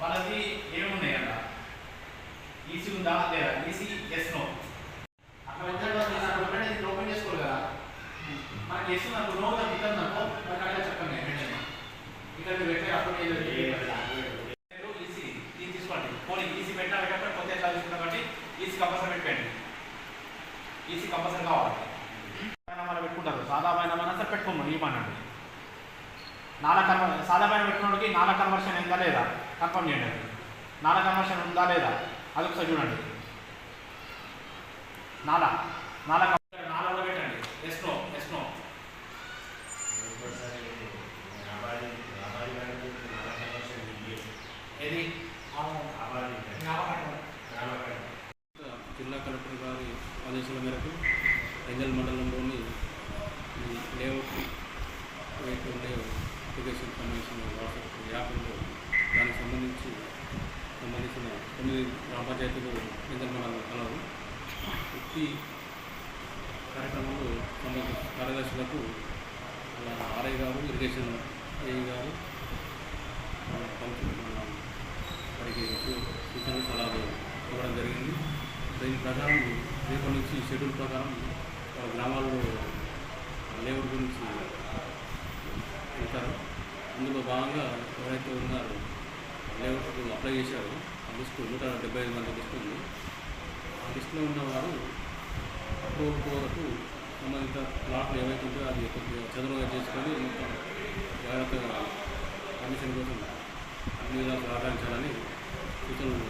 వాళ్ళది ఏమున్నాయి కదా ఈసీ ఉందా? లేదా? ఈసీ ఎస్ నో అక్కడ విద్యార్థి చేసినప్పుడు ఇది ఓపెన్ చేసుకోరు కదా. మనకి ఎస్ నాకు నో ఇబ్బంది అనుకో మనకు అట్లా చెప్పండి ఇక్కడ నువ్వు ఎట్లా అప్పుడు ఈసీ ఇది తీసుకోండి. పోనీ ఈసీ పెట్టాలి కాబట్టి కొత్త ఎట్లా తీసుకున్నా కాబట్టి ఈసీ కంపల్సరీ పెట్టండి. ఈసీ కంపల్సరీ కావాలి. మనం పెట్టుకుంటారు. సాధారణ మనం పెట్టుకోమని ఏమన్నాడు నాలుగు కన్వర్ సాధారణ పెట్టుకోవడానికి నాలుగు కన్వర్షన్ ఎంత లేదా? కన్ఫర్మ్ చేయండి. అది. నాలా కన్వర్షన్ ఉందా లేదా? అది ఒకసారి చూడండి. నాలా నాలా కన్వర్షన్ నాలాలో పెట్టండి ఎస్ నో ఎస్ నో ఏది? జిల్లా కలెక్టర్ గారి ఆదేశాల మేరకు రంజల్ మండలంలోని లేఅవుట్ ఉన్నాయో అప్లికేషన్ సంబంధించిన వాట్సాప్ యాప్లో దానికి సంబంధించి సంబంధించిన తొమ్మిది గ్రామ పంచాయతీలు నిజంగా కలవు ఈ కార్యక్రమంలో కొంత కార్యదర్శులకు అలా ఆర్ఐ గారు ఇరిగేషన్ ఏఈ గారు మన వారికి సూచనలు సలహాలు ఇవ్వడం జరిగింది. దీని ప్రకారం రేపటి నుంచి షెడ్యూల్ ప్రకారం వాళ్ళ గ్రామాల్లో లేబర్ గురించి వెళ్తారు అందులో భాగంగా ఎవరైతే ఉన్నారో లేఅవుట్కు అప్లై చేశారు. ఆ లిస్టు నూట డెబ్బై ఐదు మంది లిస్టు ఉంది. ఆ లిస్టులో ఉన్నవారు అప్రూవల్ కోరకు సంబంధిత ప్లాట్లు ఏవైతే ఉంటాయో అది కొద్దిగా చదువుగా చేసుకొని మొత్తం జాగ్రత్తగా కమిషన్ కోసం అన్ని విధాలు సహకరించాలని సూచనలు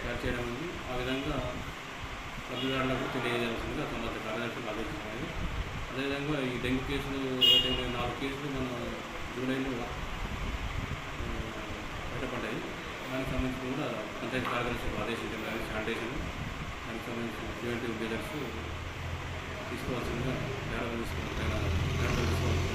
తయారు చేయడం ఉంది. ఆ విధంగా లబ్ధిదారులకు తెలియజేయాల్సిందిగా సంబంధిత కార్యదర్శులు ఆదేశించాలి అదేవిధంగా ఈ డెంగ్యూ కేసులు ఏదైతే నాలుగు కేసులు మన జూలైలో బయటపడ్డాయి దానికి సంబంధించి కూడా పంచాయతీ కార్యదర్శులు ఆదేశించడం కానీ శానిటేషన్ దానికి సంబంధించిన ప్రివెంటివ్ మెజర్స్ తీసుకోవాల్సిందిగా జాగ్రత్తలు తీసుకోవాలి జాగ్రత్తలు